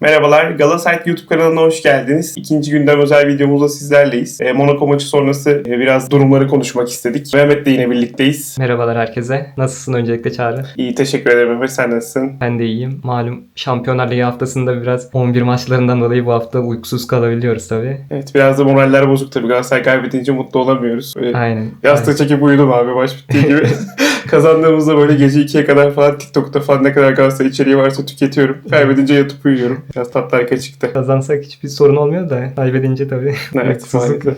Merhabalar, Galasite YouTube kanalına hoş geldiniz. İkinci gündem özel videomuzda sizlerleyiz. E, Monaco maçı sonrası e, biraz durumları konuşmak istedik. Mehmet'le yine birlikteyiz. Merhabalar herkese. Nasılsın öncelikle Çağrı? İyi, teşekkür ederim Mehmet. Sen nasılsın? Ben de iyiyim. Malum Şampiyonlar Ligi haftasında biraz 11 maçlarından dolayı bu hafta uykusuz kalabiliyoruz tabii. Evet, biraz da moraller bozuk tabii. Galatasaray kaybedince mutlu olamıyoruz. Böyle Aynen. Yastığı çekip uyudum abi maç bittiği gibi. Kazandığımızda böyle gece 2'ye kadar falan TikTok'ta falan ne kadar Galatasaray içeriği varsa tüketiyorum. Kaybedince yatıp uyuyorum. Biraz tatlı çıktı. Kazansak hiçbir sorun olmuyor da kaybedince tabii Evet,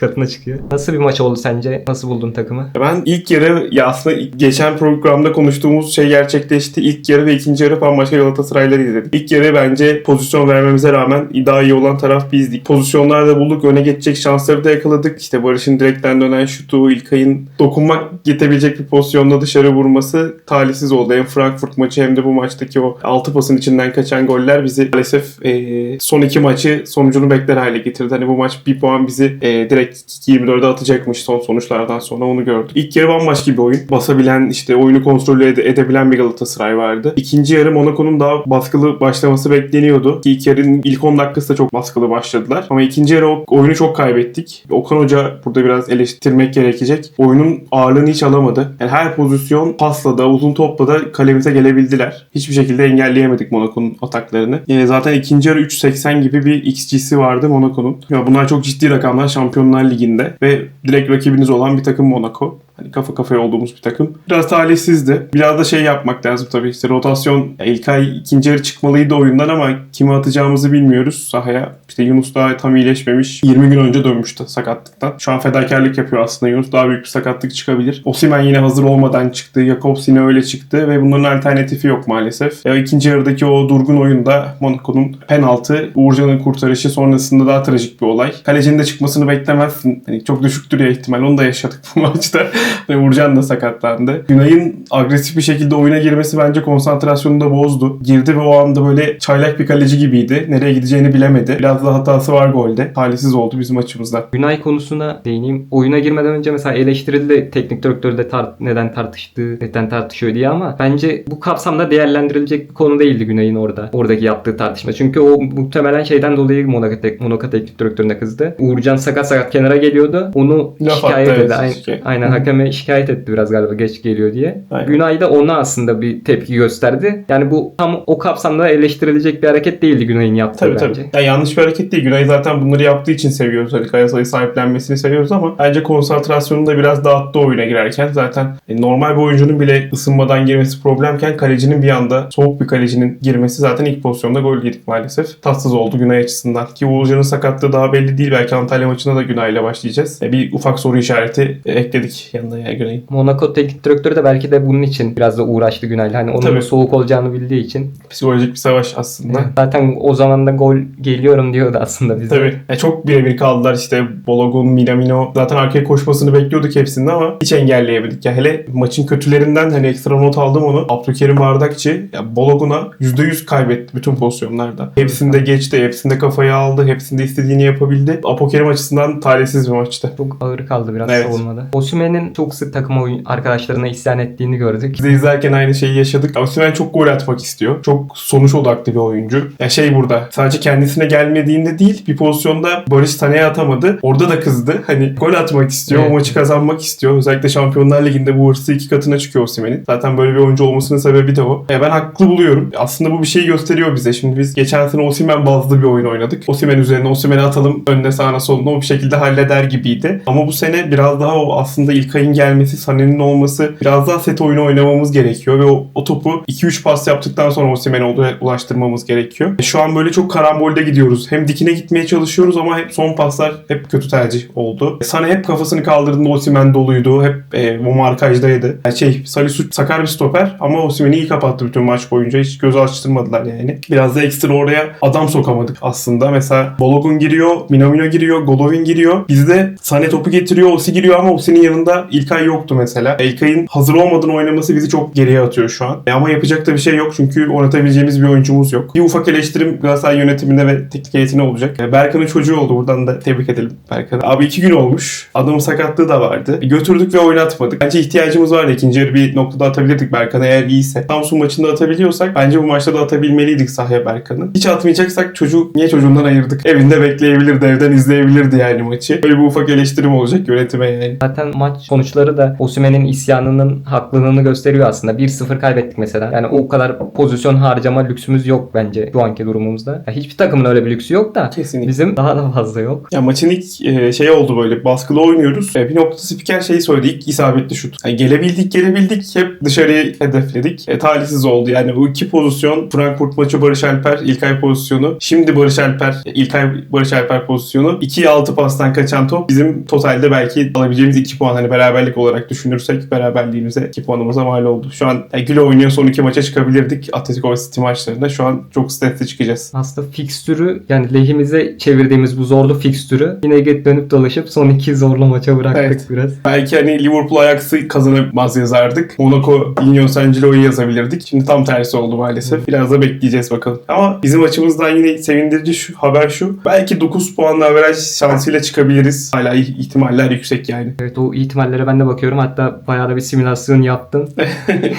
katına çıkıyor. Nasıl bir maç oldu sence? Nasıl buldun takımı? Ben ilk yarı ya aslında geçen programda konuştuğumuz şey gerçekleşti. İlk yarı ve ikinci yarı bambaşka Galatasaray'ları izledik. İlk yarı bence pozisyon vermemize rağmen daha iyi olan taraf bizdik. Pozisyonlarda bulduk. Öne geçecek şansları da yakaladık. İşte Barış'ın direkten dönen şutu, İlkay'ın dokunmak yetebilecek bir pozisyonda dışarı vurması talihsiz oldu. Hem Frankfurt maçı hem de bu maçtaki o 6 pasın içinden kaçan goller bizi maalesef e, son iki maçı sonucunu bekler hale getirdi. Hani bu maç bir puan bizi e, direkt 24'e atacakmış son sonuçlardan sonra onu gördük. İlk yarı bambaşka bir oyun. Basabilen işte oyunu kontrol ede- edebilen bir Galatasaray vardı. İkinci yarı Monaco'nun daha baskılı başlaması bekleniyordu. Ki ilk yarının ilk 10 dakikası da çok baskılı başladılar. Ama ikinci yarı o oyunu çok kaybettik. Okan Hoca burada biraz eleştirmek gerekecek. Oyunun ağırlığını hiç alamadı. Yani her pozisyon pasla da uzun topla da kalemize gelebildiler. Hiçbir şekilde engelleyemedik Monaco'nun ataklarını. Yani zaten ikinci yarı 3.80 gibi bir XG'si vardı Monaco'nun. Ya bunlar çok ciddi rakamlar Şampiyonlar Ligi'nde ve direkt rakibiniz olan bir takım Monaco. Hani kafa kafaya olduğumuz bir takım. Biraz talihsizdi. Biraz da şey yapmak lazım tabii. İşte rotasyon İlkay ikinci yarı çıkmalıydı oyundan ama kimi atacağımızı bilmiyoruz sahaya. İşte Yunus daha tam iyileşmemiş. 20 gün önce dönmüştü sakatlıktan. Şu an fedakarlık yapıyor aslında Yunus. Daha büyük bir sakatlık çıkabilir. Osimhen yine hazır olmadan çıktı. Jakobs yine öyle çıktı ve bunların alternatifi yok maalesef. Ya ikinci yarıdaki o durgun oyunda Monaco'nun penaltı, Uğurcan'ın kurtarışı sonrasında daha trajik bir olay. Kalecinin de çıkmasını beklemezsin. Hani çok düşüktür ya ihtimal. Onu da yaşadık bu maçta. Ve Uğurcan da sakatlandı. Günay'ın agresif bir şekilde oyuna girmesi bence konsantrasyonunu da bozdu. Girdi ve o anda böyle çaylak bir kaleci gibiydi. Nereye gideceğini bilemedi. Biraz da hatası var golde. Talihsiz oldu bizim açımızdan. Günay konusuna değineyim. Oyuna girmeden önce mesela eleştirildi teknik direktör de tar- neden tartıştığı, neden tartışıyor diye ama bence bu kapsamda değerlendirilecek bir konu değildi Günay'ın orada. Oradaki yaptığı tartışma. Çünkü o muhtemelen şeyden dolayı Monaco, tek, Monaco teknik direktörüne kızdı. Uğurcan sakat sakat kenara geliyordu. Onu Laf şikayet attı, etti. evet, Aynen, aynen hakeme şikayet etti biraz galiba geç geliyor diye. Aynen. Günay da ona aslında bir tepki gösterdi. Yani bu tam o kapsamda eleştirilecek bir hareket değildi Günay'ın yaptığı Tabii bence. tabii. Ya yanlış bir hareket değil. Günay zaten bunları yaptığı için seviyoruz. Hani Galatasaray'ı sahiplenmesini seviyoruz ama bence konsantrasyonunu da biraz dağıttı oyuna girerken. Zaten e, normal bir oyuncunun bile ısınmadan girmesi problemken kalecinin bir anda soğuk bir kalecinin girmesi zaten ilk pozisyonda gol yedik maalesef. Tatsız oldu Günay açısından. Ki Uğurcan'ın sakatlığı daha belli değil. Belki Antalya maçında da Günay'la başlayacağız. E, Bir ufak soru işareti e, ekledik yanına ya Günay'ın. Monaco teknik direktörü de belki de bunun için biraz da uğraştı Günay'la. Hani onun Tabii. soğuk olacağını bildiği için. Psikolojik bir savaş aslında. Zaten o zaman da gol geliyorum diyordu aslında bize. Tabii. Ya çok birebir kaldılar işte Balogun, Minamino. Zaten arkaya koşmasını bekliyorduk hepsinde ama hiç engelleyemedik. Ya hele maçın kötülerinden hani ekstra not aldım onu. Abdülkerim Bardakçı ya Balogun'a %100 kaybetti bütün pozisyonlarda. Hepsinde geçti, hepsinde kafayı aldı, hepsinde istediğini yapabildi. Apokerim açısından talihsiz bir maçtı. Çok ağır kaldı biraz Evet. savunmada. Osimhen'in çok sık takım oyun arkadaşlarına isyan ettiğini gördük. Biz de izlerken aynı şeyi yaşadık. Osimhen çok gol atmak istiyor. Çok sonuç odaklı bir oyuncu. Ya şey burada sadece kendisine gelmediğinde değil bir pozisyonda Barış Tane'ye atamadı. Orada da kızdı. Hani gol atmak istiyor. Evet. O maçı kazanmak istiyor. Özellikle Şampiyonlar Ligi'nde bu hırsı iki katına çıkıyor Osimhen'in. Zaten böyle bir oyuncu olmasının sebebi de o. E ben haklı buluyorum. Aslında bu bir şey gösteriyor bize. Şimdi biz geçen sene Osimhen bazlı bir oyun oynadık. Osimhen üzerine Osimhen'i atalım önüne sağına soluna o bir şekilde halleder gibiydi. Ama bu sene biraz daha o aslında İlkay'ın gelmesi, Sané'nin olması biraz daha set oyunu oynamamız gerekiyor ve o, o topu 2-3 pas yaptıktan sonra Osimhen'e ulaştırmamız gerekiyor. E, Şu an böyle çok karambolde gidiyoruz. Hem dikine gitmeye çalışıyoruz ama hep son paslar hep kötü tercih oldu. E, Sané hep kafasını kaldırdığında Osimhen doluydu. Hep e, o markajdaydı. Yani şey Salisu sakar bir stoper ama Osimhen'i iyi kapattı bütün maç boyunca. Hiç göz açtırmadılar yani. Biraz da ekstra oraya adam sokamadık aslında. Mesela Balogun giriyor, Minamino giriyor, Golovin giriyor. Bizde Sané topu getiriyor, Osi giriyor ama Osi'nin yanında İlkay yoktu mesela. İlkay'ın hazır olmadan oynaması bizi çok geriye atıyor şu an. E ama yapacak da bir şey yok çünkü oynatabileceğimiz bir oyuncumuz yok. Bir ufak eleştirim Galatasaray yönetimine ve teknik heyetine olacak. E, Berkan'ın çocuğu oldu. Buradan da tebrik edelim Berkan'ı. Abi iki gün olmuş. Adamın sakatlığı da vardı. E, götürdük ve oynatmadık. Bence ihtiyacımız vardı. İkinci yarı bir noktada atabilirdik Berkan'ı eğer iyiyse. Samsun maçında atabiliyorsak bence bu maçta da atabilmeliydik sahaya Berkan'ı. Hiç atmayacaksak çocuk niye çocuğundan ayırdık? Evinde bekleyebilirdi, evden izleyebilirdi yani maçı. Böyle bir ufak eleştirim olacak yönetime yani. Zaten maç sonuçları da Osimhen'in isyanının haklılığını gösteriyor aslında. 1-0 kaybettik mesela. Yani o kadar pozisyon harcama lüksümüz yok bence şu anki durumumuzda. Ya hiçbir takımın öyle bir lüksü yok da Kesinlikle. bizim daha da fazla yok. Ya maçın ilk e, şey oldu böyle baskılı oynuyoruz. E, bir nokta spiker şeyi söyledi ilk isabetli şut. Yani gelebildik gelebildik hep dışarıyı hedefledik. E, talihsiz oldu yani o iki pozisyon Frankfurt maçı Barış Alper İlkay pozisyonu. Şimdi Barış Alper İlkay Barış Alper pozisyonu. 2'ye 6 pastan kaçan top bizim totalde belki alabileceğimiz 2 puan hani beraberlik olarak düşünürsek beraberliğimize 2 puanımıza mal oldu. Şu an e, Güle oynuyor son iki maça çıkabilirdik Atletico City maçlarında. Şu an çok stresli çıkacağız. Aslında fikstürü yani lehimize çevirdiğimiz bu zorlu fikstürü yine git dönüp dolaşıp son iki zorlu maça bıraktık Evet. biraz. Belki hani Liverpool Ajax'ı kazanamaz yazardık. Monaco Ineos Angelo'yu yazabilirdik. Şimdi tam tersi oldu maalesef. Biraz da bekleyeceğiz bakalım. Ama bizim açımızdan yine sevindirici şu haber şu. Belki 9 puanla averaj şansıyla çıkabiliriz. Hala ih- ihtimaller yüksek yani. Evet o ihtimallere ben de bakıyorum. Hatta bayağı da bir simülasyon yaptım.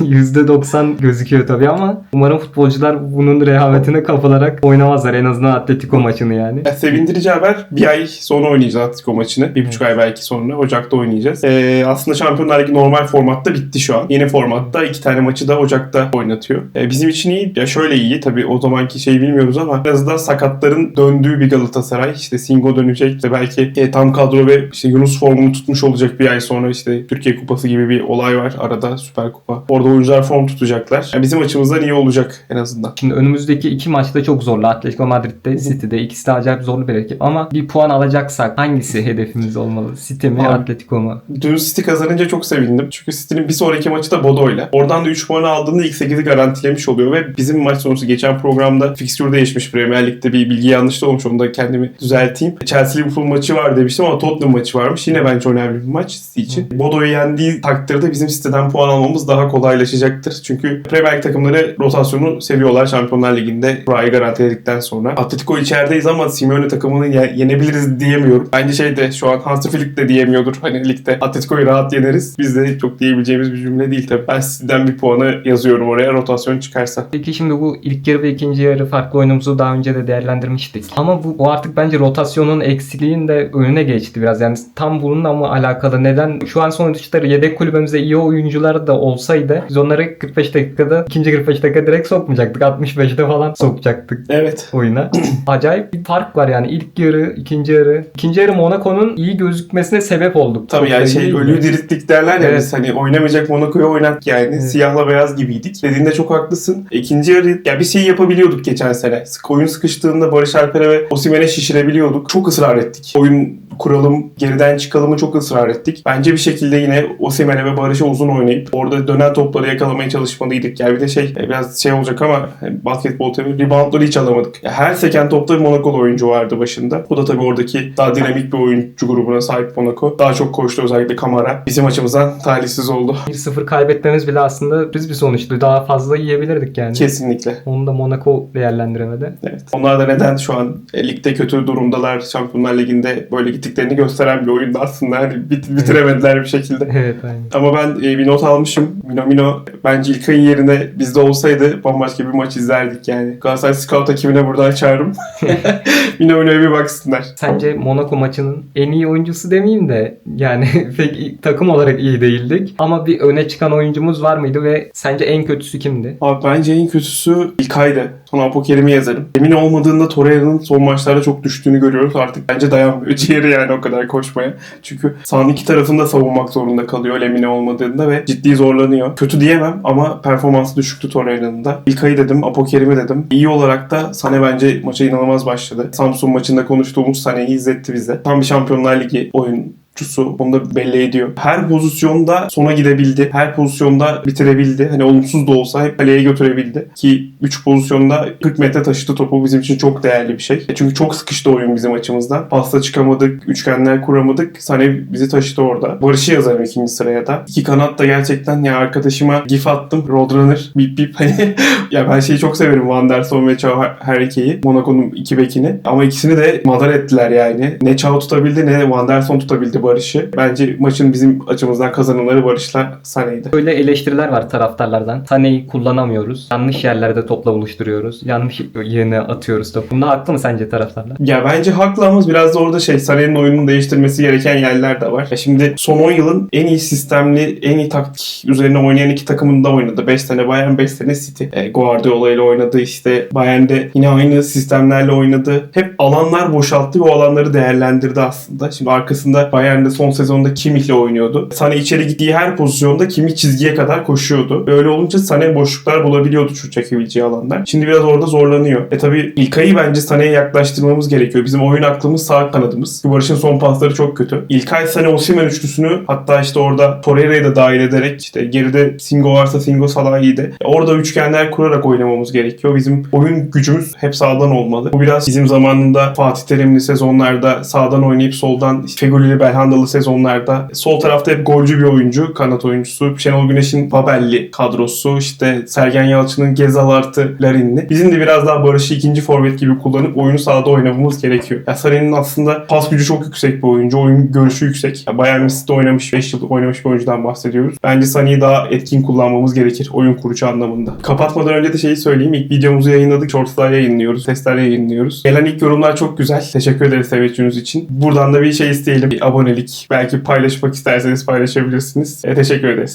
%90 gözüküyor tabii ama umarım futbolcular bunun rehavetine kapılarak oynamazlar. En azından Atletico maçını yani. Ya, sevindirici haber bir ay sonra oynayacağız Atletico maçını. Bir buçuk ay belki sonra. Ocak'ta oynayacağız. Ee, aslında Şampiyonlar Ligi normal formatta bitti şu an. Yeni formatta iki tane maçı da Ocak'ta oynatıyor. Ee, bizim için iyi. Ya şöyle iyi. Tabii o zamanki şeyi bilmiyoruz ama en azından sakatların döndüğü bir Galatasaray. İşte Singo dönecek. İşte belki e, tam kadro ve işte Yunus formunu tutmuş olacak bir ay sonra işte Türkiye Kupası gibi bir olay var arada Süper Kupa. Orada oyuncular form tutacaklar. Yani bizim açımızdan iyi olacak en azından. Şimdi önümüzdeki iki maçta çok zorlu. Atletico Madrid'de, City'de. ikisi de acayip zorlu bir rakip. Ama bir puan alacaksak hangisi hedefimiz olmalı? City mi, Abi, Atletico mu? Dün City kazanınca çok sevindim. Çünkü City'nin bir sonraki maçı da Bodo'yla. Oradan da 3 puan aldığında ilk 8'i garantilemiş oluyor ve bizim maç sonrası geçen programda fixture değişmiş Premier Lig'de bir bilgi yanlışlığı olmuş. Onu da kendimi düzelteyim. Chelsea Liverpool maçı var demiştim ama Tottenham maçı varmış. Yine bence önemli bir maç için. Bodo'yu yendiği takdirde bizim City'den puan almamız daha kolaylaşacaktır. Çünkü Premier Lig takımları rotasyonu seviyorlar Şampiyonlar Ligi'nde burayı garantiledikten sonra. Atletico içerideyiz ama Simeone takımını ye- yenebiliriz diyemiyorum. Bence şey de şu an Hansi Flick de diyemiyordur. Hani ligde Atletico'yu rahat yeneriz. Biz de çok diyebileceğimiz bir cümle değil tabii. Ben sizden bir puanı yazıyorum oraya rotasyon çıkarsa. Peki şimdi bu ilk yarı ve ikinci yarı farklı oyunumuzu daha önce de değerlendirmiştik. Ama bu o artık bence rotasyonun eksiliğin de önüne geçti biraz. Yani tam bununla mı alakalı? Neden? Şu an sonuçta yedek kulübümüzde iyi oyuncular da olsaydı biz onları 45 dakikada ikinci 45 dakika direkt sokmayacaktık. 65'te falan sokacaktık Evet. oyuna. Acayip bir fark var yani ilk yarı, ikinci yarı. İkinci yarı Monaco'nun iyi gözükmesine sebep olduk. Tabii Çok yani şey ölüyü dirilttik derler ya Evet. biz hani oynamayacak Monaco'yu oynat yani. Evet. Siyahla beyaz gibiydik. Dediğinde çok haklısın. İkinci yarı ya bir şey yapabiliyorduk geçen sene. Sık oyun sıkıştığında Barış Alper'e ve Osimhen'e şişirebiliyorduk. Çok ısrar ettik. Oyun kuralım, geriden çıkalımı çok ısrar ettik. Bence bir şekilde yine Osimhen'e ve Barış'a uzun oynayıp orada dönen topları yakalamaya çalışmalıydık. Yani bir de şey e, biraz şey olacak ama e, basketbol tabii reboundları hiç alamadık. Her seken topta Monaco'lu oyuncu vardı başında. Bu da tabii oradaki daha dinamik bir oyuncu grubuna sahip Monaco. Daha çok koştu özellikle Kamara. Bizim açımızdan talihsiz oldu. 1-0 kaybetmemiz bile aslında biz bir sonuçtu. Daha fazla yiyebilirdik yani. Kesinlikle. Onu da Monaco değerlendiremedi. Evet. Onlar da neden şu an e, ligde kötü durumdalar, Şampiyonlar Ligi'nde böyle gittiklerini gösteren bir oyundu aslında. Hani bit- bitiremediler bir şekilde. Evet aynen. Ama ben e, bir not almışım. Mino Mino bence İlkay'ın yerine bizde olsaydı bambaşka bir maç izlerdik yani. Galatasaray Scout ekibine buradan çağırırım. Mino Mino'ya bir baksınlar. Sence Monaco maçının en iyi oyuncusu demeyeyim de yani pek takım olarak iyi değildik. Ama bir öne çıkan oyuncumuz var mıydı ve sence en kötüsü kimdi? Abi bence en kötüsü İlkay'dı. Sonra Apokerimi yazarım. Emin olmadığında Torreira'nın son maçlarda çok düştüğünü görüyoruz. Artık bence dayanmıyor ciğeri yani o kadar koşmaya. Çünkü sahanın iki tarafında savunmak zorunda kalıyor öyle emin olmadığında ve ciddi zorlanıyor. Kötü diyemem ama performansı düşüktü Torreira'nın da. İlkay'ı dedim, Apokerimi dedim. İyi olarak da Sane bence maça inanılmaz başladı. Samsun maçında konuştuğumuz Sane'yi izletti bize. Tam bir Şampiyonlar Ligi oyun şutçusu. Onu da belli ediyor. Her pozisyonda sona gidebildi. Her pozisyonda bitirebildi. Hani olumsuz da olsa hep kaleye götürebildi. Ki 3 pozisyonda 40 metre taşıdı topu bizim için çok değerli bir şey. Çünkü çok sıkıştı oyun bizim açımızdan. Pasta çıkamadık, üçgenler kuramadık. Sane bizi taşıdı orada. Barış'ı yazarım ikinci sıraya da. İki kanat da gerçekten ya arkadaşıma gif attım. Roadrunner, bip bip. Hani ya ben şeyi çok severim. Van der Son ve Chao Herke'yi. Monaco'nun iki bekini. Ama ikisini de madar ettiler yani. Ne Chao tutabildi ne Van der Son tutabildi Barış'ı. Bence maçın bizim açımızdan kazananları Barış'la Sane'ydi. Böyle eleştiriler var taraftarlardan. Sane'yi kullanamıyoruz. Yanlış yerlerde topla buluşturuyoruz. Yanlış yerine atıyoruz topu. Bunda haklı mı sence taraftarlar? Ya bence haklı ama biraz da orada şey Sané'nin oyununu değiştirmesi gereken yerler de var. Ya şimdi son 10 yılın en iyi sistemli, en iyi taktik üzerine oynayan iki takımında oynadı. 5 tane Bayern, 5 tane City. E, Guardiola ile oynadı işte. Bayern'de yine aynı sistemlerle oynadı. Hep alanlar boşalttı ve o alanları değerlendirdi aslında. Şimdi arkasında Bayern'de son sezonda Kimmich'le oynuyordu. Sané içeri gittiği her pozisyonda Kimmich çizgiye kadar koşuyordu. Böyle olunca Sané boşluklar bulabiliyordu şu çekebileceği alanlar. Şimdi biraz orada zorlanıyor. E tabi İlkay'ı bence Sané'ye yaklaştırmamız gerekiyor. Bizim oyun aklımız sağ kanadımız. Barış'ın son pasları çok kötü. İlkay Sané Osimhen üçlüsünü hatta işte orada Torreira'yı da dahil ederek işte geride Singo varsa Singo Salah iyiydi. E Orada üçgenler kurarak oynamamız gerekiyor. Bizim oyun gücümüz hep sağdan olmalı. Bu biraz bizim zamanında Fatih Terimli sezonlarda sağdan oynayıp soldan işte Fegül'lü Belhandalı sezonlarda sol tarafta hep golcü bir oyuncu, kanat oyuncusu. Şenol Güneş'in Babelli kadrosu, işte Sergen Yalçın'ın Gezal artı Larinli. Bizim de biraz daha Barış'ı ikinci forvet gibi kullanıp oyunu sahada oynamamız gerekiyor. Ya Sarı'nın aslında pas gücü çok yüksek bir oyuncu, oyun görüşü yüksek. Ya Bayern Münih'te oynamış, 5 yıl oynamış bir oyuncudan bahsediyoruz. Bence Sané'yi daha etkin kullanmamız gerekir oyun kurucu anlamında. Kapatmadan önce de şeyi söyleyeyim. İlk videomuzu yayınladık. Shorts'lar yayınlıyoruz. Testler yayınlıyoruz. Gelen ilk yorumlar çok güzel. Teşekkür ederiz teveccühünüz için. Buradan da bir şey isteyelim. Bir abonelik. Belki paylaşmak isterseniz paylaşabilirsiniz. E, teşekkür ederiz.